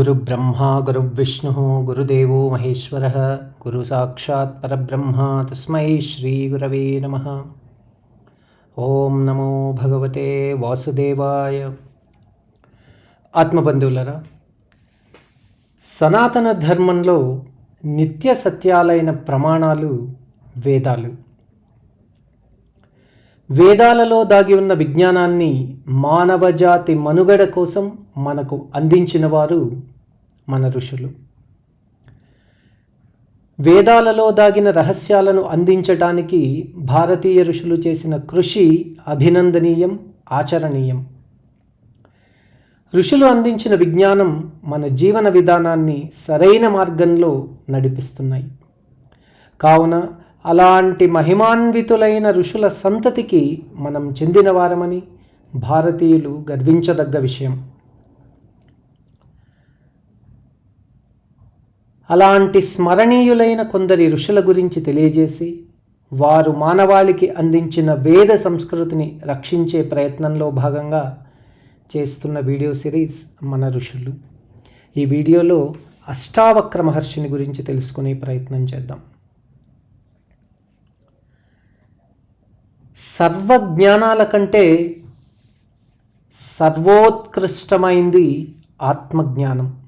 गुरुब्रह्मा गुरुविष्णुः गुरुदेवो महेश्वरः गुरुसाक्षात् परब्रह्मा तस्मै श्रीगुरवे नमः ఓం నమో భగవతే వాసుదేవాయ ఆత్మబంధువులరా సనాతన ధర్మంలో నిత్య సత్యాలైన ప్రమాణాలు వేదాలు వేదాలలో దాగి ఉన్న విజ్ఞానాన్ని మానవజాతి మనుగడ కోసం మనకు అందించిన వారు మన ఋషులు. వేదాలలో దాగిన రహస్యాలను అందించటానికి భారతీయ ఋషులు చేసిన కృషి అభినందనీయం ఆచరణీయం. ఋషులు అందించిన విజ్ఞానం మన జీవన విధానాన్ని సరైన మార్గంలో నడిపిస్తున్నాయి. కావున అలాంటి మహిమాన్వితులైన ఋషుల సంతతికి మనం చెందిన వారమని భారతీయులు గర్వించదగ్గ విషయం. అలాంటి స్మరణీయులైన కొందరి ఋషుల గురించి తెలియజేసి వారు మానవాళికి అందించిన వేద సంస్కృతిని రక్షించే ప్రయత్నంలో భాగంగా చేస్తున్న వీడియో సిరీస్ మన ఋషులు. ఈ వీడియోలో అష్టావక్ర మహర్షిని గురించి తెలుసుకునే ప్రయత్నం చేద్దాం. సర్వజ్ఞానాల కంటే సర్వోత్కృష్టమైంది ఆత్మజ్ఞానం.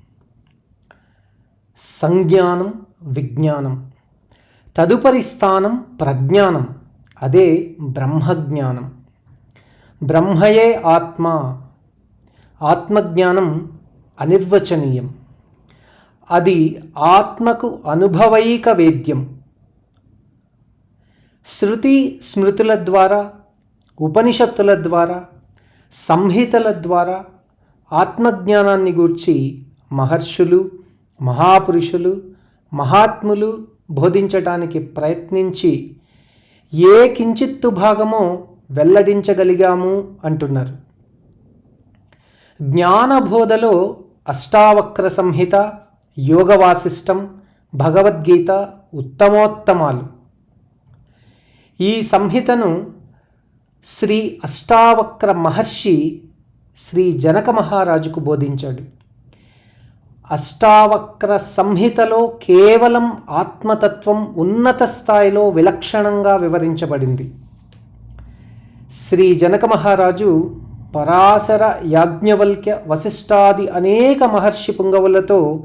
సంజ్ఞానం విజ్ఞానం. తదుపరి స్థానం ప్రజ్ఞానం అదే బ్రహ్మజ్ఞానం. బ్రహ్మయే ఆత్మ ఆత్మజ్ఞానం అనిర్వచనీయం. అది ఆత్మకు అనుభవైక వేద్యం. శృతి స్మృతుల ద్వారా ఉపనిషత్తుల ద్వారా సంహితల ద్వారా ఆత్మజ్ఞానాన్ని గూర్చి మహర్షులు మహాపురుషులు మహాత్ములు బోధించటానికి ప్రయత్నించి ఏ కించిత్తు భాగమో వెల్లడించగలిగాము అంటున్నారు. జ్ఞానబోధలో అష్టావక్ర సంహిత యోగ వాసిష్టం భగవద్గీత ఉత్తమోత్తమాలు. ఈ సంహితను శ్రీ అష్టావక్ర మహర్షి శ్రీ జనక మహారాజుకు బోధించాడు. అష్టావక్ర సంహితలో కేవలం ఆత్మతత్వం ఉన్నత స్థాయిలో విలక్షణంగా వివరించబడింది. శ్రీ జనక మహారాజు పరాశర యాజ్ఞవల్క్య వశిష్టాది అనేక మహర్షి పుంగవులతో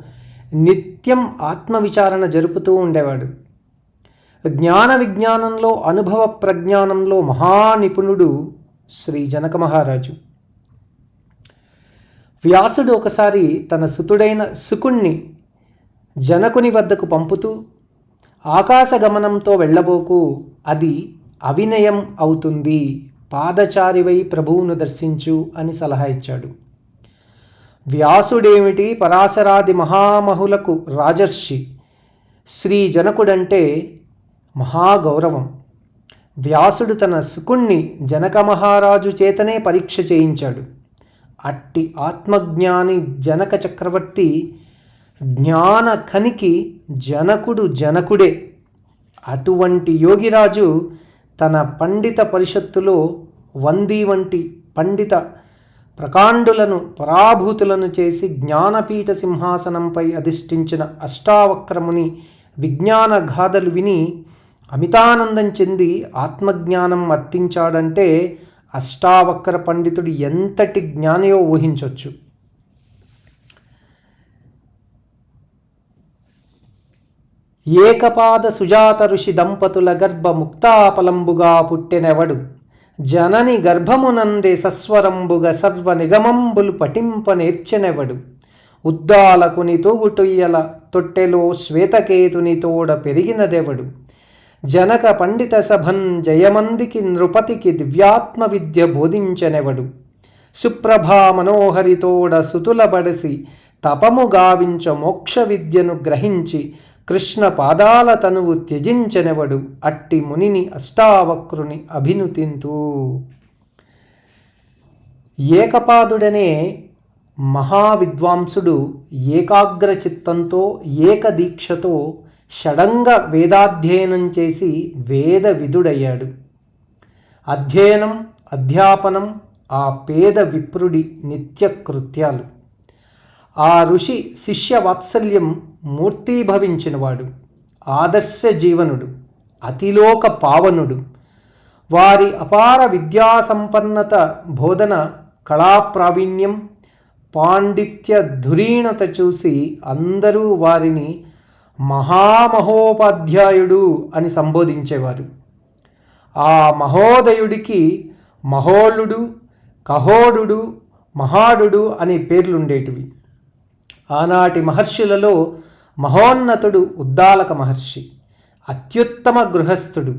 నిత్యం ఆత్మవిచారణ జరుపుతూ ఉండేవాడు. జ్ఞాన విజ్ఞానంలో అనుభవ ప్రజ్ఞానంలో మహానిపుణుడు శ్రీ జనక మహారాజు. వ్యాసుడు ఒకసారి తన సుతుడైన సుకుణ్ణి జనకుని వద్దకు పంపుతూ ఆకాశగమనంతో వెళ్ళబోకు అది అవినయం అవుతుంది. పాదచారివై ప్రభువును దర్శించు అని సలహా ఇచ్చాడు. వ్యాసుడేమిటి పరాశరాది మహామహులకు రాజర్షి? శ్రీ జనకుడంటే మహాగౌరవం. వ్యాసుడు తన సుకుణ్ణి జనక మహారాజు చేతనే పరీక్ష చేయించాడు. అట్టి ఆత్మజ్ఞాని జనక చక్రవర్తి జ్ఞాన కనికి జనకుడు జనకుడే. అటువంటి యోగిరాజు తన పండిత పరిషత్తులో వంది వంటి పండిత ప్రకాండులను పరాభూతులను చేసి జ్ఞానపీఠ సింహాసనంపై అధిష్ఠించిన అష్టావక్రముని విజ్ఞాన గాథలు విని అమితానందం చెంది ఆత్మజ్ఞానం అర్థించాడంటే అష్టావక్ర పండితుడు ఎంతటి జ్ఞానియో ఊహించవచ్చు ఏకపాద సుజాత ఋషి దంపతుల గర్భ ముక్తాపలంబుగా పుట్టెనెవడు? జనని గర్భమునందే సస్వరంబుగ సర్వ నిగమంబులు పఠింప నేర్చెనెవడు ఉద్దాలకుని తూగుటొయ్యల తొట్టెలో శ్వేతకేతుని తోడ పెరిగినదెవడు? జనక పండిత సభన్ జయమందికి నృపతికి దివ్యాత్మ విద్య బోధించనెవడు? సుప్రభా మనోహరితోడ సుతులబడసి తపము గావించ మోక్ష విద్యను గ్రహించి కృష్ణ పాదాల తనువు త్యజించనెవడు? అట్టి మునిని అష్టావక్రుని అభినుతింతూ. ఏకపాదుడనే మహావిద్వాంసుడు ఏకాగ్ర చిత్తంతో ఏకదీక్షతో షడంగ వేదాధ్యయనం చేసి వేద విధుడయ్యాడు అధ్యయనం అధ్యాపనం ఆ పేద విప్రుడి నిత్య కృత్యాలు ఆ ఋషి శిష్య వాత్సల్యం మూర్తీభవించినవాడు ఆదర్శ జీవనుడు అతిలోక పావనుడు. వారి అపార విద్యా సంపన్నత బోధన కళా ప్రావీణ్యం పాండిత్య ధురీణత చూసి అందరూ వారిని మహామహోపాధ్యాయుడు అని సంబోధించేవారు. ఆ మహోదయుడికి మహోళుడు కహోడు మహాడు అనే పేర్లుండేటివి. ఆనాటి మహర్షులలో మహోన్నతుడు ఉద్దాలక మహర్షి అత్యుత్తమ గృహస్థుడు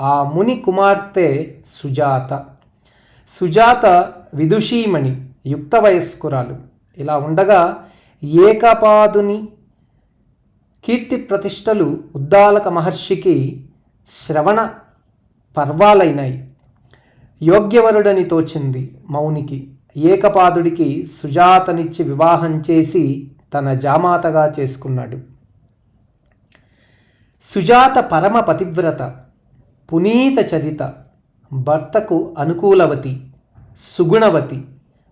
ఆ ముని కుమార్తె సుజాత. సుజాత విదుషీమణి యుక్త వయస్కురాలు. ఇలా ఉండగా ఏకపాదుని కీర్తి ప్రతిష్టలు ఉద్దాలక మహర్షికి శ్రవణ పర్వాలైనాయి యోగ్యవరుడని తోచింది మౌనికి. ఏకపాదుడికి సుజాతనిచ్చి వివాహం చేసి తన జామాతగా చేసుకున్నాడు. సుజాత పరమ పతివ్రత పునీత చరిత భర్తకు అనుకూలవతి సుగుణవతి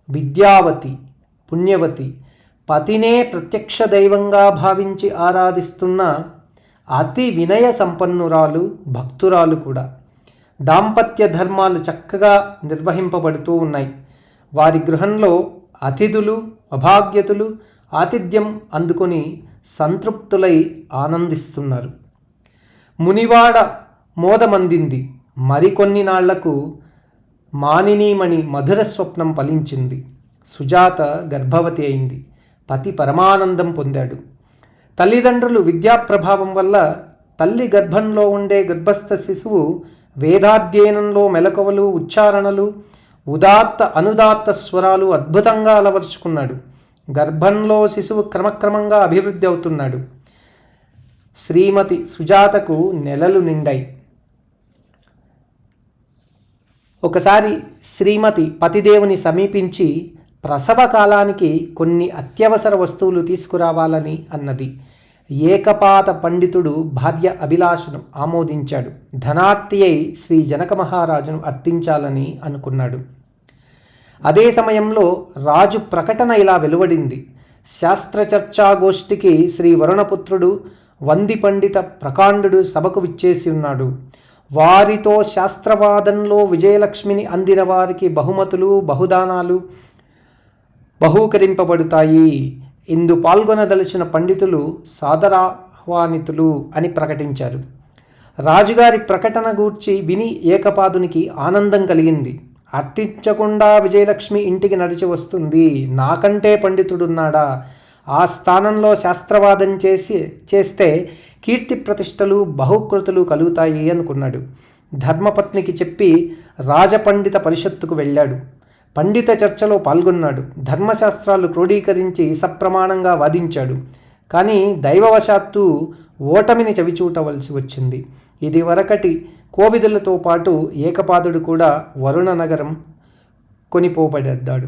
విద్యావతి పుణ్యవతి పతినే ప్రత్యక్ష దైవంగా భావించి ఆరాధిస్తున్న అతి వినయ సంపన్నురాలు భక్తురాలు కూడా దాంపత్య ధర్మాలు చక్కగా నిర్వహింపబడుతూ ఉన్నాయి. వారి గృహంలో అతిథులు అభాగ్యతులు ఆతిథ్యం అందుకొని సంతృప్తులై ఆనందిస్తున్నారు. మునివాడ మోదమందింది. మరికొన్ని నాళ్ళకు మానినీమణి మధుర స్వప్నం ఫలించింది. సుజాత గర్భవతి అయింది. పతి పరమానందం పొందాడు. తల్లిదండ్రులు విద్యా ప్రభావం వల్ల తల్లి గర్భంలో ఉండే గర్భస్థ శిశువు వేదాధ్యయనంలో మెలకువలు ఉచ్చారణలు ఉదాత్త అనుదాత్త స్వరాలు అద్భుతంగా అలవరుచుకున్నాడు. గర్భంలో శిశువు క్రమక్రమంగా అభివృద్ధి అవుతున్నాడు. శ్రీమతి సుజాతకు నెలలు నిండాయి. ఒకసారి శ్రీమతి పతిదేవుని సమీపించి ప్రసవ కాలానికి కొన్ని అత్యవసర వస్తువులు తీసుకురావాలని అన్నది. ఏకపాత పండితుడు భార్య అభిలాషను ఆమోదించాడు. ధనార్తి అయి శ్రీ జనక మహారాజును అర్థించాలని అనుకున్నాడు. అదే సమయంలో రాజు ప్రకటన ఇలా వెలువడింది. శాస్త్రచర్చాగోష్ఠికి శ్రీ వరుణపుత్రుడు వంది పండిత ప్రకాండుడు సభకు విచ్చేసి ఉన్నాడు. వారితో శాస్త్రవాదంలో విజయలక్ష్మిని అందిన వారికి బహుమతులు బహుదానాలు బహూకరింపబడతాయి. ఇందు పాల్గొనదలిచిన పండితులు సాదరాహ్వానితులు అని ప్రకటించారు. రాజుగారి ప్రకటన గూర్చి విని ఏకపాదునికి ఆనందం కలిగింది. అర్థించకుండా విజయలక్ష్మి ఇంటికి నడిచి వస్తుంది. నాకంటే పండితుడున్నాడా? ఆ స్థానంలో శాస్త్రవాదం చేసి చేస్తే కీర్తి ప్రతిష్టలు బహుకృతులు కలుగుతాయి అనుకున్నాడు. ధర్మపత్నికి చెప్పి రాజపండిత పరిషత్తుకు వెళ్ళాడు. పండిత చర్చలో పాల్గొన్నాడు. ధర్మశాస్త్రాలు క్రోడీకరించి సప్రమాణంగా వాదించాడు. కానీ దైవవశాత్తు ఓటమిని చవిచూటవలసి వచ్చింది. ఇది వరకటి కోవిదులతో పాటు ఏకపాదుడు కూడా వరుణ నగరం కొనిపోబడ్డాడు.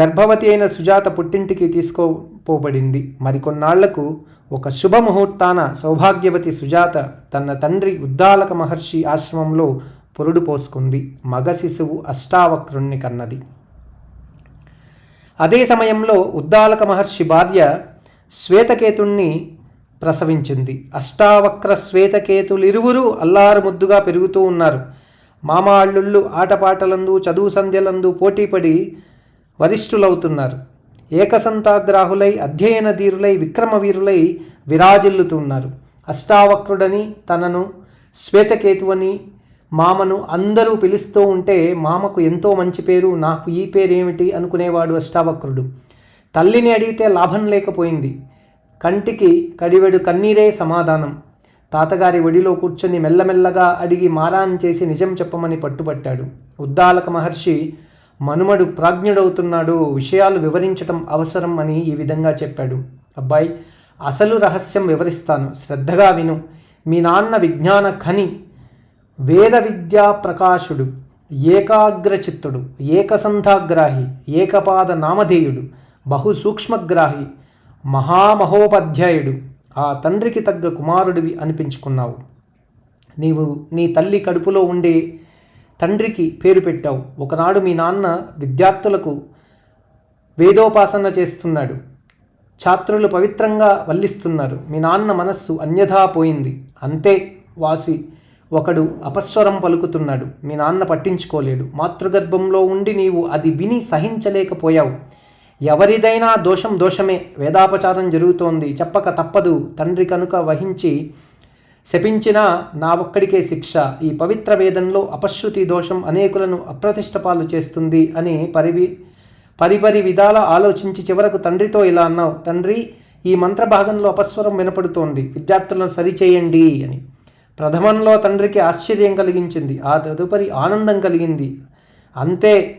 గర్భవతి అయిన సుజాత పుట్టింటికి తీసుకోపోబడింది మరికొన్నాళ్ళకు ఒక శుభముహూర్తాన సౌభాగ్యవతి సుజాత తన తండ్రి ఉద్దాలక మహర్షి ఆశ్రమంలో పొరుడు పోసుకుంది. మగ శిశువు అష్టావక్రుణ్ణి కన్నది. అదే సమయంలో ఉద్దాలక మహర్షి భార్య శ్వేతకేతుణ్ణి ప్రసవించింది. అష్టావక్ర శ్వేతకేతులిరువురు అల్లారు ముద్దుగా పెరుగుతూ ఉన్నారు. మామాళ్ళుళ్ళు ఆటపాటలందు చదువు సంధ్యలందు పోటీపడి వరిష్ఠులవుతున్నారు. ఏకసంతాగ్రాహులై అధ్యయన ధీరులై విక్రమవీరులై విరాజిల్లుతున్నారు అష్టావక్రుడని తనను శ్వేతకేతువని మామను అందరూ పిలుస్తూ ఉంటే మామకు ఎంతో మంచి పేరు నాకు ఈ పేరేమిటి అనుకునేవాడు అష్టావక్రుడు. తల్లిని అడిగితే లాభం లేకపోయింది. కంటికి కడివెడు కన్నీరే సమాధానం. తాతగారి ఒడిలో కూర్చొని మెల్లమెల్లగా అడిగి మారాన్ చేసి నిజం చెప్పమని పట్టుబట్టాడు. ఉద్దాలక మహర్షి మనుమడు ప్రాజ్ఞుడవుతున్నాడు విషయాలు వివరించటం అవసరం అని ఈ విధంగా చెప్పాడు. అబ్బాయి అసలు రహస్యం వివరిస్తాను. శ్రద్ధగా విను. మీ నాన్న విజ్ఞాన ఖని వేద విద్యా ప్రకాశుడు ఏకాగ్రచిత్తుడు ఏకసంధాగ్రాహి ఏకపాద నామధేయుడు బహుసూక్ష్మగ్రాహి మహామహోపాధ్యాయుడు. ఆ తండ్రికి తగ్గ కుమారుడివి అనిపించుకున్నావు. నీవు నీ తల్లి కడుపులో ఉండే తండ్రికి పేరు పెట్టావు. ఒకనాడు మీ నాన్న విద్యార్థులకు వేదోపాసన చేస్తున్నాడు. ఛాత్రులు పవిత్రంగా వల్లిస్తున్నారు. మీ నాన్న మనస్సు అన్యథా పోయింది. అంతే వాసి ఒకడు అపస్వరం పలుకుతున్నాడు మీ నాన్న పట్టించుకోలేడు. మాతృగర్భంలో ఉండి నీవు అది విని సహించలేకపోయావు. ఎవరిదైనా దోషం దోషమే. వేదాపచారం జరుగుతోంది. చెప్పక తప్పదు. తండ్రి కనుక వహించి శపించిన నా ఒక్కడికే శిక్ష. ఈ పవిత్ర వేదంలో అపశ్రుతి దోషం అనేకులను అప్రతిష్టపాలు చేస్తుంది అని పరివి పరిపరి విధాల ఆలోచించి చివరకు తండ్రితో ఇలా అన్నావు. తండ్రి ఈ మంత్ర భాగంలో అపస్వరం వినపడుతోంది. విద్యార్థులను సరిచేయండి అని. ప్రథమంలో తండ్రికి ఆశ్చర్యం కలిగించింది. ఆ తదుపరి ఆనందం కలిగింది. అంతే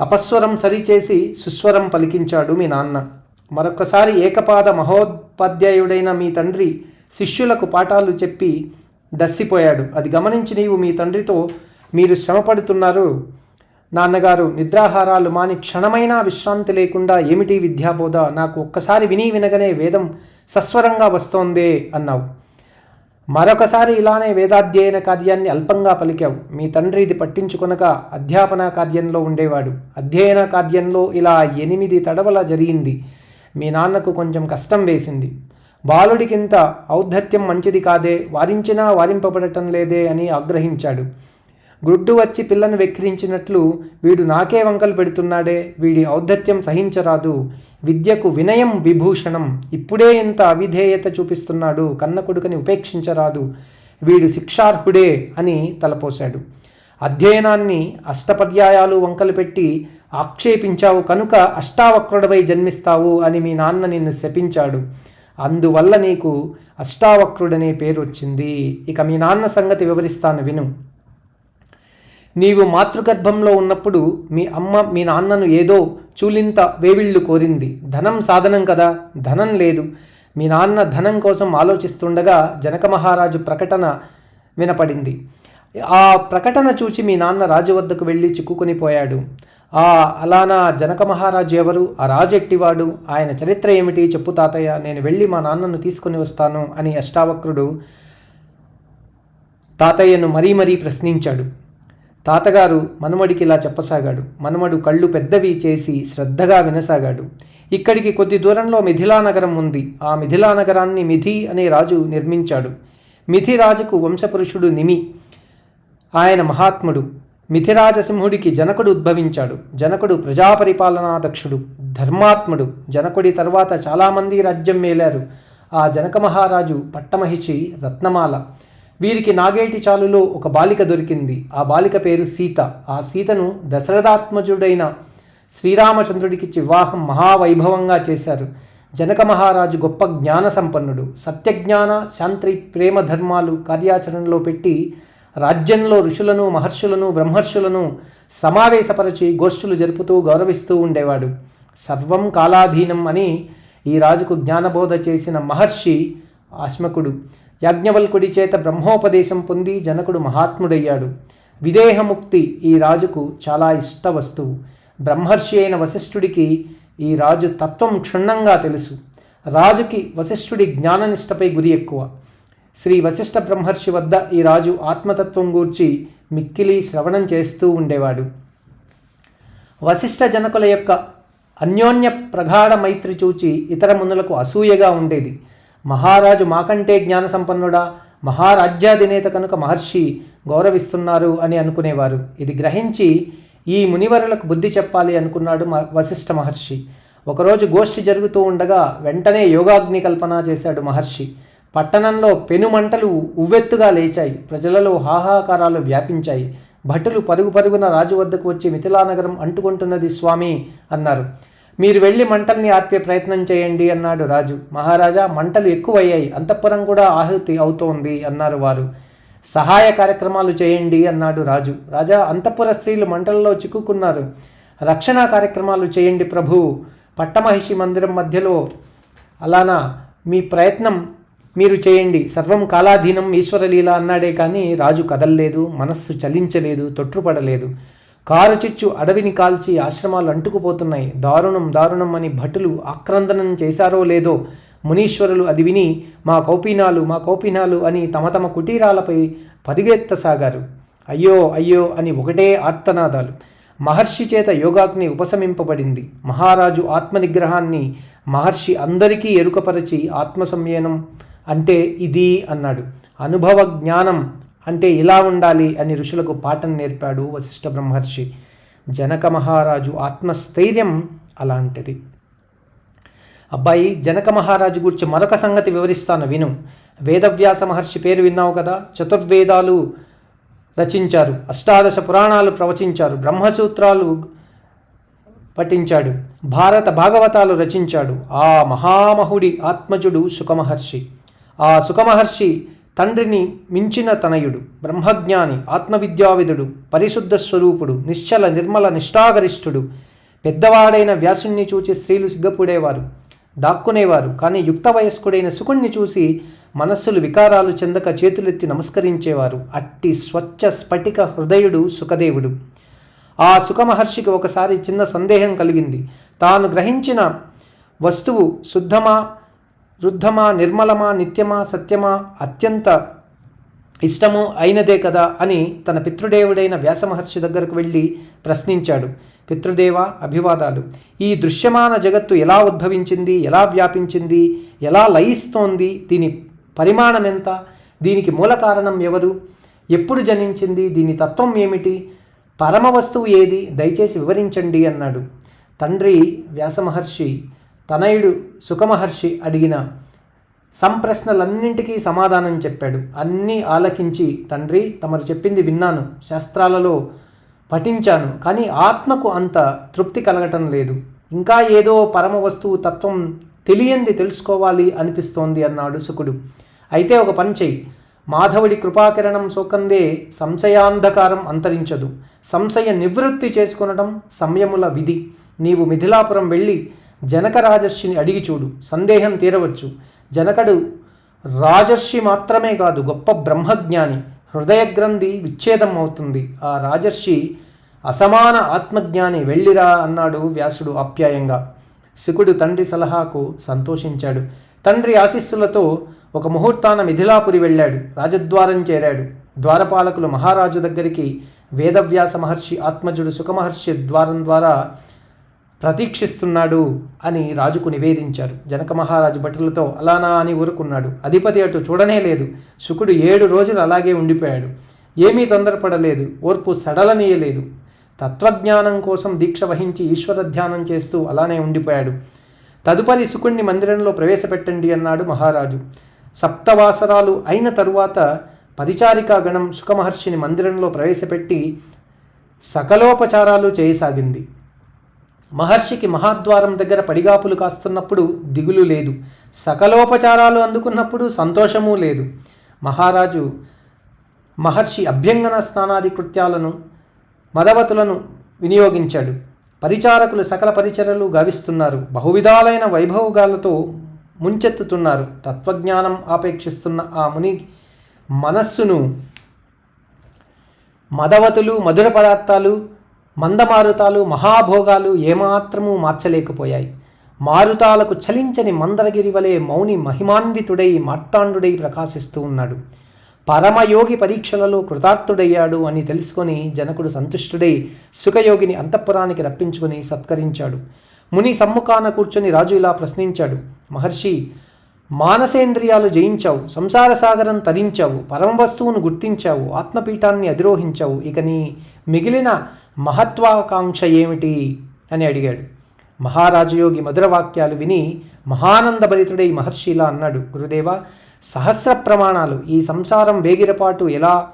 అపస్వరం సరిచేసి సుస్వరం పలికించాడు మీ నాన్న. మరొకసారి ఏకపాద మహోపాధ్యాయుడైన మీ తండ్రి శిష్యులకు పాఠాలు చెప్పి డస్సిపోయాడు. అది గమనించి నీవు మీ తండ్రితో మీరు శ్రమపడుతున్నారు. నాన్నగారు నిద్రాహారాలు మాని క్షణమైనా విశ్రాంతి లేకుండా ఏమిటి విద్యాబోధ? నాకు ఒక్కసారి విని వినగనే వేదం సస్వరంగా వస్తోందే అన్నావు. మరొకసారి ఇలానే వేదాధ్యయన కార్యాన్ని అల్పంగా పలికావు. మీ తండ్రి ఇది పట్టించుకొనక అధ్యాపన కార్యంలో ఉండేవాడు. అధ్యయన కార్యంలో ఇలా ఎనిమిది తడవల జరిగింది. మీ నాన్నకు కొంచెం కష్టం వేసింది. బాలుడికింత ఔద్ధత్యం మంచిది కాదే వారించినా వారింపబడటం లేదే అని ఆగ్రహించాడు. గుడ్డు వచ్చి పిల్లను వెక్కిరించినట్లు వీడు నాకే వంకలు పెడుతున్నాడే వీడి ఔద్ధత్యం సహించరాదు విద్యకు వినయం విభూషణం. ఇప్పుడే ఇంత అవిధేయత చూపిస్తున్నాడు. కన్న కొడుకుని ఉపేక్షించరాదు. వీడు శిక్షార్హుడే అని తలపోశాడు. అధ్యయనాన్ని అష్టపర్యాయాలు వంకలు పెట్టి ఆక్షేపించావు కనుక అష్టావక్రుడవై జన్మిస్తావు అని మీ నాన్న నిన్ను శపించాడు. అందువల్ల నీకు అష్టావక్రుడనే పేరు వచ్చింది ఇక మీ నాన్న సంగతి వివరిస్తాను విను. నీవు మాతృగర్భంలో ఉన్నప్పుడు మీ అమ్మ మీ నాన్నను ఏదో చూలింత వేవిళ్ళు కోరింది. ధనం సాధనం కదా? ధనం లేదు. మీ నాన్న ధనం కోసం ఆలోచిస్తుండగా జనక మహారాజు ప్రకటన వినపడింది. ఆ ప్రకటన చూచి మీ నాన్న రాజు వద్దకు వెళ్ళి చిక్కుకొని పోయాడు. ఆ అలానా జనక మహారాజు ఎవరు? ఆ రాజు ఎట్టివాడు ఆయన చరిత్ర ఏమిటి చెప్పు తాతయ్య. నేను వెళ్ళి మా నాన్నను తీసుకొని వస్తాను అని అష్టావక్రుడు తాతయ్యను మరీ మరీ ప్రశ్నించాడు. తాతగారు మనుమడికి ఇలా చెప్పసాగాడు. మనుమడు కళ్ళు పెద్దవి చేసి శ్రద్ధగా వినసాగాడు. ఇక్కడికి కొద్ది దూరంలో మిథిలా నగరం ఉంది. ఆ మిథిలా నగరాన్ని మిథి అనే రాజు నిర్మించాడు. మిథి రాజుకు వంశపురుషుడు నిమి. ఆయన మహాత్ముడు. మిథిరాజసింహుడికి జనకుడు ఉద్భవించాడు. జనకుడు ప్రజాపరిపాలనాదక్షుడు ధర్మాత్ముడు. జనకుడి తర్వాత చాలామంది రాజ్యం మేలారు. ఆ జనక మహారాజు పట్టమహిషి రత్నమాల. వీరికి నాగేటి చాలులో ఒక బాలిక దొరికింది. ఆ బాలిక పేరు సీత. ఆ సీతను దశరథాత్మజుడైన శ్రీరామచంద్రుడికి వివాహం మహావైభవంగా చేశారు. జనక మహారాజు గొప్ప జ్ఞాన సంపన్నుడు. సత్యజ్ఞాన శాంతి ప్రేమ ధర్మాలు కార్యాచరణలో పెట్టి రాజ్యంలో ఋషులను మహర్షులను బ్రహ్మర్షులను సమావేశపరచి గోష్ఠులు జరుపుతూ గౌరవిస్తూ ఉండేవాడు. సర్వం కాలాధీనం అని ఈ రాజుకు జ్ఞానబోధ చేసిన మహర్షి ఆశ్మకుడు. యాజ్ఞవల్కుడి చేత బ్రహ్మోపదేశం పొంది జనకుడు మహాత్ముడయ్యాడు. విదేహముక్తి ఈ రాజుకు చాలా ఇష్ట వస్తువు బ్రహ్మర్షి అయిన వశిష్ఠుడికి ఈ రాజు తత్వం క్షుణ్ణంగా తెలుసు. రాజుకి వశిష్ఠుడి జ్ఞాననిష్టపై గురి ఎక్కువ. శ్రీ వశిష్ఠ బ్రహ్మర్షి వద్ద ఈ రాజు ఆత్మతత్వం గూర్చి మిక్కిలి శ్రవణం చేస్తూ ఉండేవాడు. వశిష్ఠ జనకుల యొక్క అన్యోన్య ప్రగాఢ మైత్రి చూచి ఇతర మునులకు అసూయగా ఉండేది. మహారాజు మాకంటే జ్ఞాన సంపన్నుడా మహారాజ్యాధినేత కనుక మహర్షి గౌరవిస్తున్నారు అని అనుకునేవారు. ఇది గ్రహించి ఈ మునివరులకు బుద్ధి చెప్పాలి అనుకున్నాడు వశిష్ఠ మహర్షి. ఒకరోజు గోష్ఠి జరుగుతూ ఉండగా వెంటనే యోగాగ్ని కల్పన చేశాడు మహర్షి. పట్టణంలో పెనుమంటలు ఉవ్వెత్తుగా లేచాయి. ప్రజలలో హాహాకారాలు వ్యాపించాయి. భటులు పరుగు పరుగున రాజు వద్దకు వచ్చి మిథిలానగరం అంటుకుంటున్నది స్వామి అన్నారు. మీరు వెళ్ళి మంటల్ని ఆర్పే ప్రయత్నం చేయండి అన్నాడు రాజు. మహారాజా మంటలు ఎక్కువయ్యాయి. అంతఃపురం కూడా ఆహుతి అవుతోంది అన్నారు వారు. సహాయ కార్యక్రమాలు చేయండి అన్నాడు రాజు. రాజా అంతఃపుర స్త్రీలు మంటల్లో చిక్కుకున్నారు. రక్షణ కార్యక్రమాలు చేయండి ప్రభు. పట్టమహిషి మందిరం మధ్యలో అలానా మీ ప్రయత్నం మీరు చేయండి. సర్వం కాలాధీనం ఈశ్వరలీల అన్నాడే కానీ రాజు కదల్లేదు మనస్సు చలించలేదు తొట్టుపడలేదు కారు చిచ్చు అడవిని కాల్చి ఆశ్రమాలు అంటుకుపోతున్నాయి. దారుణం దారుణం అని భటులు ఆక్రందనం చేశారో లేదో మునీశ్వరులు అది విని మా కౌపీనాలు మా కౌపీనాలు అని తమ తమ కుటీరాలపై పరిగెత్తసాగారు. అయ్యో అయ్యో అని ఒకటే ఆర్తనాదాలు. మహర్షి చేత యోగాగ్ని ఉపశమింపబడింది. మహారాజు ఆత్మనిగ్రహాన్ని మహర్షి అందరికీ ఎరుకపరచి ఆత్మసంయనం అంటే ఇది అన్నాడు. అనుభవ జ్ఞానం అంటే ఇలా ఉండాలి అని ఋషులకు పాఠం నేర్పాడు వశిష్ఠ బ్రహ్మర్షి. జనక మహారాజు ఆత్మస్థైర్యం అలాంటిది. అబ్బాయి జనక మహారాజు గురించి మరొక సంగతి వివరిస్తాను విను. వేదవ్యాస మహర్షి పేరు విన్నావు కదా? చతుర్వేదాలు రచించారు. అష్టాదశ పురాణాలు ప్రవచించారు. బ్రహ్మసూత్రాలు పఠించాడు. భారత భాగవతాలు రచించాడు. ఆ మహామహుడి ఆత్మజుడు సుఖమహర్షి. ఆ సుఖమహర్షి తండ్రిని మించిన తనయుడు బ్రహ్మజ్ఞాని ఆత్మవిద్యావిధుడు పరిశుద్ధ స్వరూపుడు నిశ్చల నిర్మల నిష్ఠాగరిష్ఠుడు పెద్దవాడైన వ్యాసుణ్ణి చూచి స్త్రీలు సిగ్గపుడేవారు దాక్కునేవారు కానీ యుక్త వయస్కుడైన సుకుణ్ణి చూసి మనస్సులు వికారాలు చెందక చేతులెత్తి నమస్కరించేవారు. అట్టి స్వచ్ఛ స్ఫటిక హృదయుడు సుఖదేవుడు. ఆ సుఖమహర్షికి ఒకసారి చిన్న సందేహం కలిగింది. తాను గ్రహించిన వస్తువు శుద్ధమా రుద్ధమా నిర్మలమా నిత్యమా సత్యమా అత్యంత ఇష్టము అయినదే కదా అని తన పితృదేవుడైన వ్యాసమహర్షి దగ్గరకు వెళ్ళి ప్రశ్నించాడు. పితృదేవ అభివాదాలు. ఈ దృశ్యమాన జగత్తు ఎలా ఉద్భవించింది ఎలా వ్యాపించింది ఎలా లయిస్తోంది దీని పరిమాణం ఎంత దీనికి మూల కారణం ఎవరు ఎప్పుడు జనించింది దీని తత్వం ఏమిటి పరమ వస్తువు ఏది దయచేసి వివరించండి అన్నాడు. తండ్రి వ్యాసమహర్షి తనయుడు సుఖమహర్షి అడిగిన సంప్రశ్నలన్నింటికీ సమాధానం చెప్పాడు. అన్నీ ఆలకించి తండ్రి తమరు చెప్పింది విన్నాను. శాస్త్రాలలో పఠించాను. కానీ ఆత్మకు అంత తృప్తి కలగటం లేదు. ఇంకా ఏదో పరమ వస్తువు తత్వం తెలియంది తెలుసుకోవాలి అనిపిస్తోంది అన్నాడు సుకుడు. అయితే ఒక పని చెయ్యి. మాధవుడి కృపాకిరణం సోకందే సంశయాంధకారం అంతరించదు. సంశయ నివృత్తి చేసుకొనటం సంయముల విధి. నీవు మిథిలాపురం వెళ్ళి జనక రాజర్షిని అడిగి చూడు సందేహం తీరవచ్చు. జనకడు రాజర్షి మాత్రమే కాదు గొప్ప బ్రహ్మజ్ఞాని. హృదయ గ్రంథి విచ్ఛేదం అవుతుంది. ఆ రాజర్షి అసమాన ఆత్మజ్ఞాని వెళ్ళిరా అన్నాడు వ్యాసుడు ఆప్యాయంగా. శుకుడు తండ్రి సలహాకు సంతోషించాడు. తండ్రి ఆశీస్సులతో ఒక ముహూర్తాన మిథిలాపురి వెళ్ళాడు. రాజద్వారం చేరాడు. ద్వారపాలకులు మహారాజు దగ్గరికి వేదవ్యాస మహర్షి ఆత్మజుడు సుఖమహర్షి ద్వారం ద్వారా ప్రతీక్షిస్తున్నాడు అని రాజుకు నివేదించారు. జనక మహారాజు భటులతో అలానా అని ఊరుకున్నాడు. అధిపతి అటు చూడనే లేదు. శుకుడు ఏడు రోజులు అలాగే ఉండిపోయాడు. ఏమీ తొందరపడలేదు. ఓర్పు సడలనీయలేదు. తత్వజ్ఞానం కోసం దీక్ష వహించి ఈశ్వర ధ్యానం చేస్తూ అలానే ఉండిపోయాడు. తదుపరి శుకుణ్ణి మందిరంలో ప్రవేశపెట్టండి అన్నాడు మహారాజు. సప్తవాసరాలు అయిన తరువాత పరిచారికా గణం సుఖమహర్షిని మందిరంలో ప్రవేశపెట్టి సకలోపచారాలు చేయసాగింది. మహర్షికి మహాద్వారం దగ్గర పడిగాపులు కాస్తున్నప్పుడు దిగులు లేదు. సకలోపచారాలు అందుకున్నప్పుడు సంతోషము లేదు. మహారాజు మహర్షి అభ్యంగన స్నానాది కృత్యాలను మదవతులను వినియోగించాడు. పరిచారకులు సకల పరిచరలు గావిస్తున్నారు. బహువిధాలైన వైభవగాలతో ముంచెత్తుతున్నారు. తత్వజ్ఞానం ఆపేక్షిస్తున్న ఆ ముని మనస్సును మదవతులు మధుర పదార్థాలు మందమారుతాలు మహాభోగాలు ఏమాత్రమూ మార్చలేకపోయాయి. మారుతాలకు చలించని మందరగిరి వలె మౌని మహిమాన్వితుడై మార్తాండుడై ప్రకాశిస్తూ ఉన్నాడు. పరమయోగి పరీక్షలలో కృతార్థుడయ్యాడు అని తెలుసుకొని జనకుడు సంతుష్టుడై సుఖయోగిని అంతఃపురానికి రప్పించుకుని సత్కరించాడు. ముని సమ్ముఖాన కూర్చొని రాజు ఇలా ప్రశ్నించాడు. మహర్షి మానసేంద్రియాలు జయించావు సంసార సాగరం తరించావు పరమ వస్తువును గుర్తించావు ఆత్మపీఠాన్ని అధిరోహించావు. ఇక నీ మిగిలిన మహత్వాకాంక్ష ఏమిటి? అని అడిగాడు. మహారాజయోగి మధుర వాక్యాలు విని మహానందభరితుడై మహర్షి ఇలా అన్నాడు. గురుదేవ సహస్ర ప్రమాణాలు ఈ సంసారం వేగిరపాటు ఎలా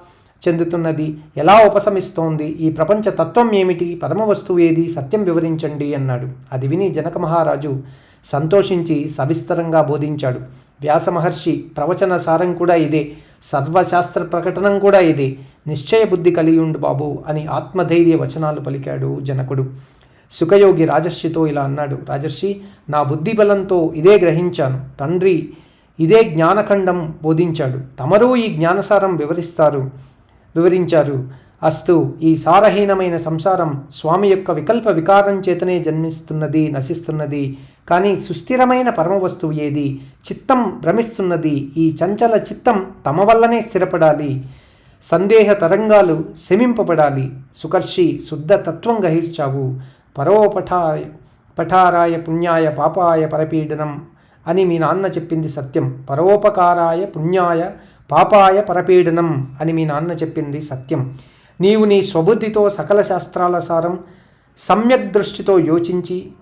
చెందుతున్నది? ఎలా ఉపశమిస్తోంది? ఈ ప్రపంచ తత్వం ఏమిటి? పరమ వస్తువు ఏది? సత్యం వివరించండి అన్నాడు. అది విని జనక మహారాజు సంతోషించి సవిస్తరంగా బోధించాడు. వ్యాస మహర్షి ప్రవచన సారం కూడా ఇదే. సర్వశాస్త్ర ప్రకటనం కూడా ఇదే. నిశ్చయ బుద్ధి కలిగి ఉండు బాబు అని ఆత్మధైర్య వచనాలు పలికాడు జనకుడు. సుఖయోగి రాజర్షితో ఇలా అన్నాడు. రాజర్షి నా బుద్ధి బలంతో ఇదే గ్రహించాను. తండ్రి ఇదే జ్ఞానఖండం బోధించాడు. తమరూ ఈ జ్ఞానసారం వివరిస్తారు వివరించారు. అస్తు ఈ సారహీనమైన సంసారం స్వామి యొక్క వికల్ప వికారం చేతనే జన్మిస్తున్నది నశిస్తున్నది కానీ సుస్థిరమైన పరమ వస్తువు ఏది? చిత్తం భ్రమిస్తున్నది. ఈ చంచల చిత్తం తమ వల్లనే స్థిరపడాలి. సందేహ తరంగాలు శమింపబడాలి. సుకర్షి శుద్ధ తత్వం గ్రహించావు పరోపఠాయ పఠారాయ పుణ్యాయ పాపాయ పరపీడనం అని మీ నాన్న చెప్పింది సత్యం. పరోపకారాయ పుణ్యాయ పాపాయ పరపీడనం అని మీ నాన్న చెప్పింది సత్యం. నీవు నీ స్వబుద్ధితో సకల శాస్త్రాల సారం సమ్యక్ దృష్టితో యోచించి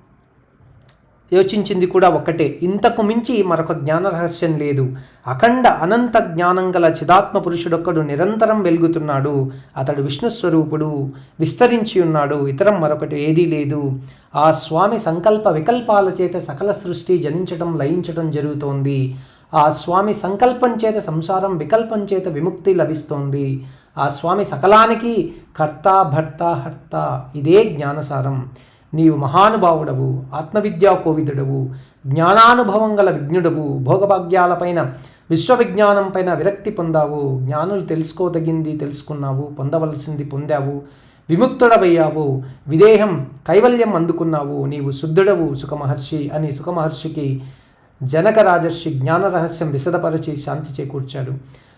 యోచించింది కూడా ఒక్కటే. ఇంతకు మించి మరొక జ్ఞాన రహస్యం లేదు. అఖండ అనంత జ్ఞానం గల చిదాత్మ పురుషుడొక్కడు నిరంతరం వెలుగుతున్నాడు. అతడు విష్ణుస్వరూపుడు విస్తరించి ఉన్నాడు ఇతరం మరొకటి ఏదీ లేదు. ఆ స్వామి సంకల్ప వికల్పాల చేత సకల సృష్టి జనించడం లయించడం జరుగుతోంది. ఆ స్వామి సంకల్పం చేత సంసారం వికల్పం చేత విముక్తి లభిస్తోంది. ఆ స్వామి సకలానికి కర్త భర్త హర్త ఇదే జ్ఞానసారం. నీవు మహానుభావుడవు ఆత్మవిద్యా కోవిదుడవు జ్ఞానానుభవం గల విజ్ఞుడవు భోగభాగ్యాలపైన విశ్వవిజ్ఞానం పైన విరక్తి పొందావు జ్ఞానులు తెలుసుకోదగింది తెలుసుకున్నావు పొందవలసింది పొందావు విముక్తుడవయ్యావు విదేహం కైవల్యం అందుకున్నావు నీవు శుద్ధుడవు సుఖమహర్షి అని సుఖమహర్షికి జనక రాజర్షి జ్ఞాన రహస్యం విశదపరిచి శాంతి చేకూర్చాడు.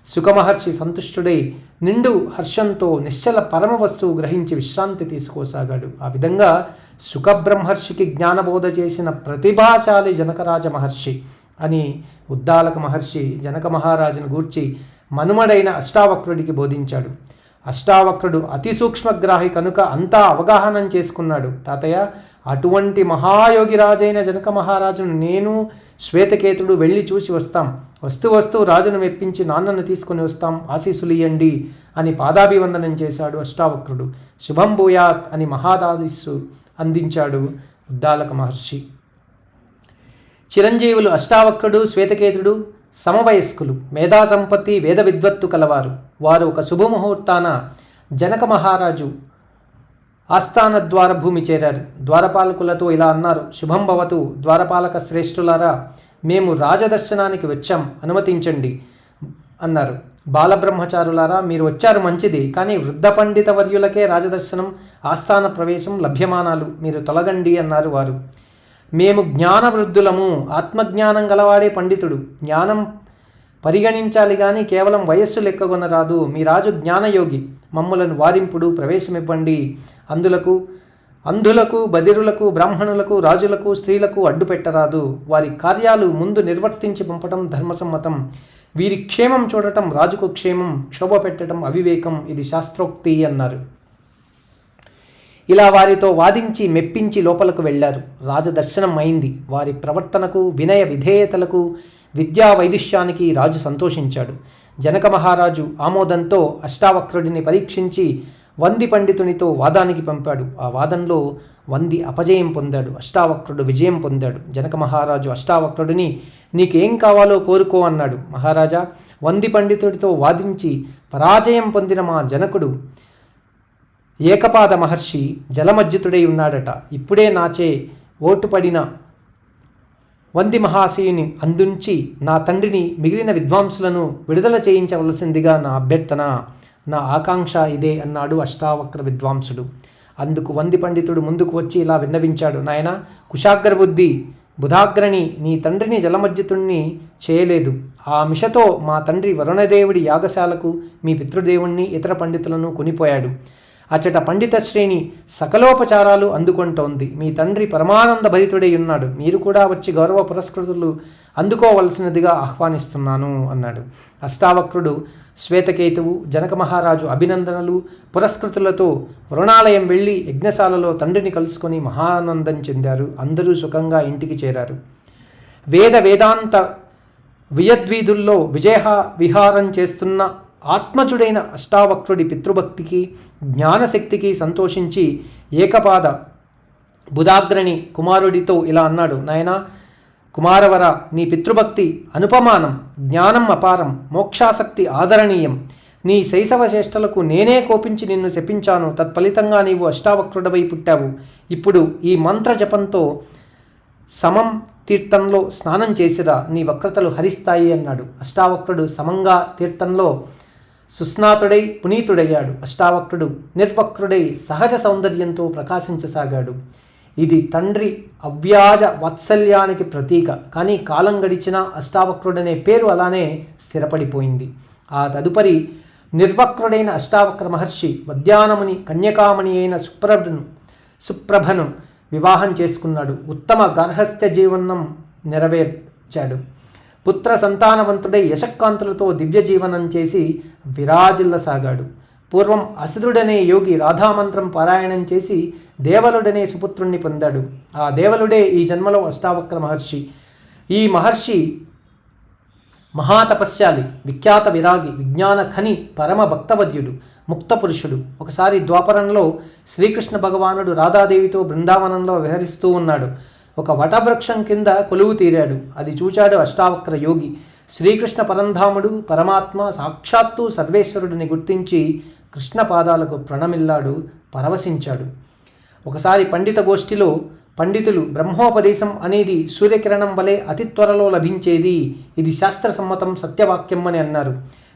సుఖమహర్షి సంతుష్టుడై నిండు హర్షంతో నిశ్చల పరమ వస్తువు గ్రహించి విశ్రాంతి తీసుకోసాగాడు ఆ విధంగా సుఖబ్రహ్మర్షికి జ్ఞానబోధ చేసిన ప్రతిభాశాలి జనకరాజ మహర్షి అని ఉద్దాలక మహర్షి జనక మహారాజును గూర్చి మనుమడైన అష్టావక్రుడికి బోధించాడు. అష్టావక్రుడు అతి సూక్ష్మగ్రాహి కనుక అంతా అవగాహనం చేసుకున్నాడు. తాతయ్య అటువంటి మహాయోగి రాజైన జనక మహారాజును నేను శ్వేతకేతుడు వెళ్ళి చూసి వస్తాం. వస్తూ వస్తూ రాజును మెప్పించి నాన్నను తీసుకుని వస్తాం. ఆశీసులు ఇయ్యండి అని పాదాభివందనం చేశాడు అష్టావక్రుడు. శుభం భూయాత్ అని మహాదాదిస్సు అందించాడు ఉద్దాలక మహర్షి. చిరంజీవులు అష్టావక్రుడు శ్వేతకేతుడు సమవయస్కులు మేధా సంపత్తి వేద విద్వత్తు కలవారు. వారు ఒక శుభముహూర్తాన జనక మహారాజు ఆస్థాన ద్వార భూమి చేరారు. ద్వారపాలకులతో ఇలా అన్నారు శుభం భవతు ద్వారపాలక శ్రేష్ఠులారా మేము రాజదర్శనానికి వచ్చాం అనుమతించండి అన్నారు. బాలబ్రహ్మచారులారా మీరు వచ్చారు మంచిది కానీ వృద్ధ పండిత వర్యులకే రాజదర్శనం ఆస్థాన ప్రవేశం లభ్యమానాలు మీరు తొలగండి అన్నారు వారు. మేము జ్ఞాన వృద్ధులము ఆత్మజ్ఞానం గలవాడే పండితుడు జ్ఞానం పరిగణించాలి కానీ కేవలం వయస్సు లెక్కగొన రాదు మీ రాజు జ్ఞానయోగి. మమ్ములను వారింపుడు ప్రవేశమివ్వండి. అందులకు అంధులకు బదిరులకు బ్రాహ్మణులకు రాజులకు స్త్రీలకు అడ్డు పెట్టరాదు. వారి కార్యాలు ముందు నిర్వర్తించి పంపటం ధర్మసమ్మతం. వీరి క్షేమం చూడటం రాజుకు క్షేమం. క్షోభ పెట్టడం అవివేకం. ఇది శాస్త్రోక్తి అన్నారు. ఇలా వారితో వాదించి మెప్పించి లోపలకు వెళ్ళారు. రాజదర్శనం అయింది వారి ప్రవర్తనకు వినయ విధేయతలకు విద్యా వైదుష్యానికి రాజు సంతోషించాడు. జనక మహారాజు ఆమోదంతో అష్టావక్రుడిని పరీక్షించి వంది పండితునితో వాదానికి పంపాడు. ఆ వాదంలో వంది అపజయం పొందాడు. అష్టావక్రుడు విజయం పొందాడు. జనక మహారాజు అష్టావక్రుడిని నీకేం కావాలో కోరుకో అన్నాడు. మహారాజా వంది పండితుడితో వాదించి పరాజయం పొందిన మా జనకుడు ఏకపాద మహర్షి జలమజ్జితుడై ఉన్నాడట. ఇప్పుడే నాచే ఓటుపడిన వంది మహాశయుని అందుంచి నా తండ్రిని మిగిలిన విద్వాంసులను విడుదల చేయించవలసిందిగా నా అభ్యర్థన. నా ఆకాంక్ష ఇదే అన్నాడు అష్టావక్ర విద్వాంసుడు. అందుకు వంది పండితుడు ముందుకు వచ్చి ఇలా విన్నవించాడు. నాయన కుశాగ్రబుద్ధి బుధాగ్రని బుధాగ్రణి నీ తండ్రిని జలమజ్జితుణ్ణి చేయలేదు. ఆ మిషతో మా తండ్రి వరుణదేవుడి యాగశాలకు మీ పితృదేవుణ్ణి ఇతర పండితులను కొనిపోయాడు. అచట పండిత శ్రేణి సకలోపచారాలు అందుకుంటోంది. మీ తండ్రి పరమానంద భరితుడై ఉన్నాడు మీరు కూడా వచ్చి గౌరవ పురస్కృతులు అందుకోవలసినదిగా ఆహ్వానిస్తున్నాను అన్నాడు. అష్టావక్రుడు శ్వేతకేతువు జనక మహారాజు అభినందనలు పురస్కృతులతో వరుణాలయం వెళ్ళి యజ్ఞశాలలో తండ్రిని కలుసుకొని మహానందం చెందారు. అందరూ సుఖంగా ఇంటికి చేరారు. వేద వేదాంత వియద్వీధుల్లో విజయ విహారం చేస్తున్న ఆత్మజుడైన అష్టావక్రుడి పితృభక్తికి జ్ఞానశక్తికి సంతోషించి ఏకపాద బుధాగ్రని కుమారుడితో ఇలా అన్నాడు నాయనా కుమారవర నీ పితృభక్తి అనుపమానం జ్ఞానం అపారం మోక్షాసక్తి ఆదరణీయం. నీ శైశవ చేష్టలకు నేనే కోపించి నిన్ను శపించాను. తత్ఫలితంగా నీవు అష్టావక్రుడవై పుట్టావు. ఇప్పుడు ఈ మంత్ర జపంతో సమం తీర్థంలో స్నానం చేసిరా. నీ వక్రతలు హరిస్తాయి అన్నాడు. అష్టావక్రుడు సమంగా తీర్థంలో సుస్నాతుడై పునీతుడయ్యాడు అష్టావక్రుడు నిర్వక్రుడై సహజ సౌందర్యంతో ప్రకాశించసాగాడు. ఇది తండ్రి అవ్యాజ వాత్సల్యానికి ప్రతీక. కానీ కాలం గడిచిన అష్టావక్రుడనే పేరు అలానే స్థిరపడిపోయింది. ఆ తదుపరి నిర్వక్రుడైన అష్టావక్ర మహర్షి వద్యానముని కన్యకామణి అయిన సుప్రభను సుప్రభను వివాహం చేసుకున్నాడు. ఉత్తమ గార్హస్థ్య జీవనం నెరవేర్చాడు. పుత్ర సంతానవంతుడై యశక్కాంతులతో దివ్య జీవనం చేసి విరాజిల్లసాగాడు పూర్వం అసురుడనే యోగి రాధామంత్రం పారాయణం చేసి దేవలుడనే సుపుత్రుణ్ణి పొందాడు. ఆ దేవలుడే ఈ జన్మలో అష్టావక్ర మహర్షి. ఈ మహర్షి మహాతపస్యాలి విఖ్యాత విరాగి విజ్ఞాన ఖని పరమ భక్తవద్యుడు ముక్త పురుషుడు. ఒకసారి ద్వాపరంలో శ్రీకృష్ణ భగవానుడు రాధాదేవితో బృందావనంలో విహరిస్తూ ఉన్నాడు. ఒక వటవృక్షం కింద కొలువు తీరాడు. అది చూచాడు అష్టావక్ర యోగి. శ్రీకృష్ణ పరంధాముడు పరమాత్మ సాక్షాత్తు సర్వేశ్వరుడిని గుర్తించి కృష్ణ పాదాలకు ప్రణమిల్లాడు పరవశించాడు. ఒకసారి పండిత గోష్ఠిలో పండితులు బ్రహ్మోపదేశం అనేది సూర్యకిరణం వలె అతి త్వరలో లభించేది ఇది శాస్త్రసమ్మతం సత్యవాక్యం అని అన్నారు.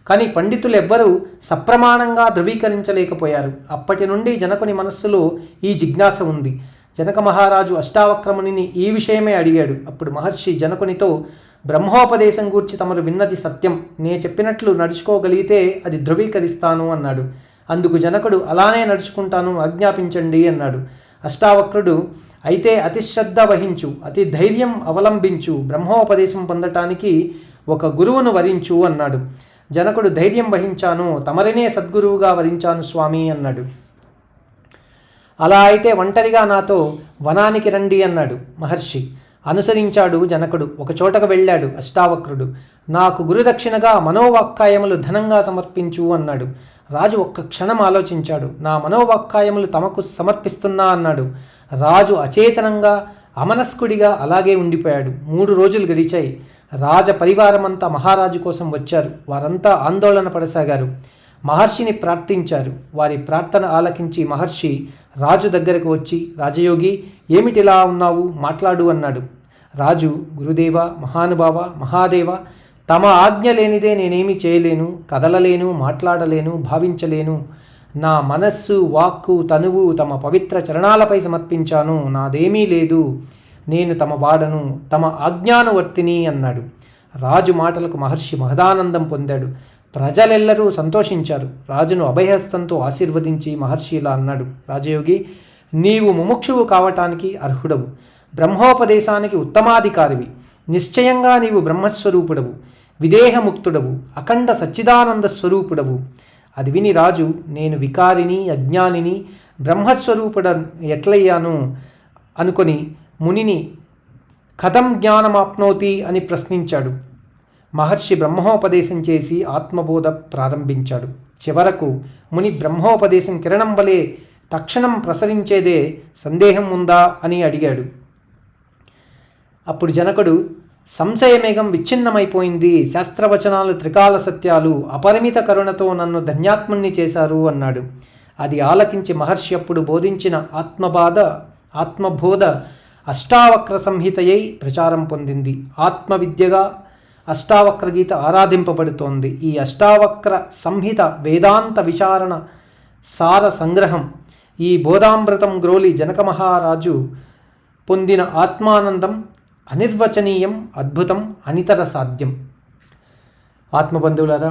కానీ పండితులెవ్వరూ సప్రమాణంగా ధృవీకరించలేకపోయారు. అప్పటి నుండి జనకుని మనస్సులో ఈ జిజ్ఞాస ఉంది. జనక మహారాజు అష్టావక్రమునిని ఈ విషయమే అడిగాడు. అప్పుడు మహర్షి జనకునితో బ్రహ్మోపదేశం గూర్చి తమరు విన్నది సత్యం. నే చెప్పినట్లు నడుచుకోగలిగితే అది ధృవీకరిస్తాను అన్నాడు. అందుకు జనకుడు అలానే నడుచుకుంటాను ఆజ్ఞాపించండి అన్నాడు. అష్టావక్రుడు అయితే అతి శ్రద్ధ వహించు అతి ధైర్యం అవలంబించు బ్రహ్మోపదేశం పొందటానికి ఒక గురువును వరించు అన్నాడు. జనకుడు ధైర్యం వహించాను తమరినే సద్గురువుగా వరించాను స్వామి అన్నాడు. అలా అయితే ఒంటరిగా నాతో వనానికి రండి అన్నాడు మహర్షి. అనుసరించాడు జనకుడు. ఒక చోటకు వెళ్ళాడు అష్టావక్రుడు. నాకు గురుదక్షిణగా మనోవాక్కాయములు ధనంగా సమర్పించు అన్నాడు. రాజు ఒక్క క్షణం ఆలోచించాడు. నా మనోవాక్కాయములు తమకు సమర్పిస్తున్నా అన్నాడు. రాజు అచేతనంగా అమనస్కుడిగా అలాగే ఉండిపోయాడు. మూడు రోజులు గడిచాయి. రాజ పరివారమంతా మహారాజు కోసం వచ్చారు. వారంతా ఆందోళన పడసాగారు. మహర్షిని ప్రార్థించారు. వారి ప్రార్థన ఆలకించి మహర్షి రాజు దగ్గరకు వచ్చి రాజయోగి ఏమిటిలా ఉన్నావు? మాట్లాడు అన్నాడు. రాజు గురుదేవ మహానుభావ మహాదేవ తమ ఆజ్ఞ లేనిదే నేనేమి చేయలేను కదలలేను మాట్లాడలేను భావించలేను. నా మనస్సు వాక్కు తనువు తమ పవిత్ర చరణాలపై సమర్పించాను. నాదేమీ లేదు. నేను తమ వాడను తమ ఆజ్ఞానువర్తిని అన్నాడు. రాజు మాటలకు మహర్షి మహదానందం పొందాడు. ప్రజలెల్లరూ సంతోషించారు. రాజును అభయహస్తంతో ఆశీర్వదించి మహర్షి ఇలా అన్నాడు రాజయోగి నీవు ముముక్షువు కావటానికి అర్హుడవు. బ్రహ్మోపదేశానికి ఉత్తమాధికారివి. నిశ్చయంగా నీవు బ్రహ్మస్వరూపుడవు. విదేహముక్తుడవు. అఖండ సచ్చిదానంద స్వరూపుడవు. అది విని రాజు నేను వికారిని అజ్ఞానిని బ్రహ్మస్వరూపుడ ఎట్లయ్యాను అనుకొని మునిని కథం జ్ఞానమాప్నోతి అని ప్రశ్నించాడు. మహర్షి బ్రహ్మోపదేశం చేసి ఆత్మబోధ ప్రారంభించాడు. చివరకు ముని బ్రహ్మోపదేశం కిరణం వలె తక్షణం ప్రసరించేదే సందేహం ఉందా అని అడిగాడు. అప్పుడు జనకుడు సంశయమేఘం విచ్ఛిన్నమైపోయింది. శాస్త్రవచనాలు త్రికాల సత్యాలు అపరిమిత కరుణతో నన్ను ధన్యాత్ముణ్ణి చేశారు అన్నాడు. అది ఆలకించి మహర్షి అప్పుడు బోధించిన ఆత్మబాధ ఆత్మబోధ అష్టావక్ర సంహితయై ప్రచారం పొందింది. ఆత్మవిద్యగా అష్టావక్ర గీత ఆరాధింపబడుతోంది. ఈ అష్టావక్ర సంహిత వేదాంత విచారణ సార సంగ్రహం. ఈ బోధామృతం గ్రోలి జనక మహారాజు పొందిన ఆత్మానందం అనిర్వచనీయం అద్భుతం అనితర సాధ్యం. ఆత్మబంధువులరా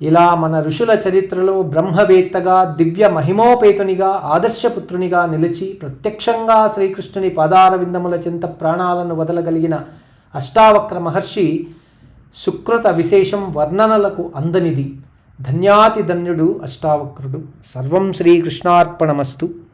ఇలా మన ఋషుల చరిత్రలో బ్రహ్మవేత్తగా దివ్య మహిమోపేతునిగా ఆదర్శపుత్రునిగా నిలిచి ప్రత్యక్షంగా శ్రీకృష్ణుని పాదార విందముల చింత ప్రాణాలను వదలగలిగిన అష్టావక్ర మహర్షి సుకృత విశేషం వర్ణనలకు అందనిది. ధన్యాతి ధన్యుడు అష్టావక్రుడు. సర్వం శ్రీకృష్ణార్పణమస్తు.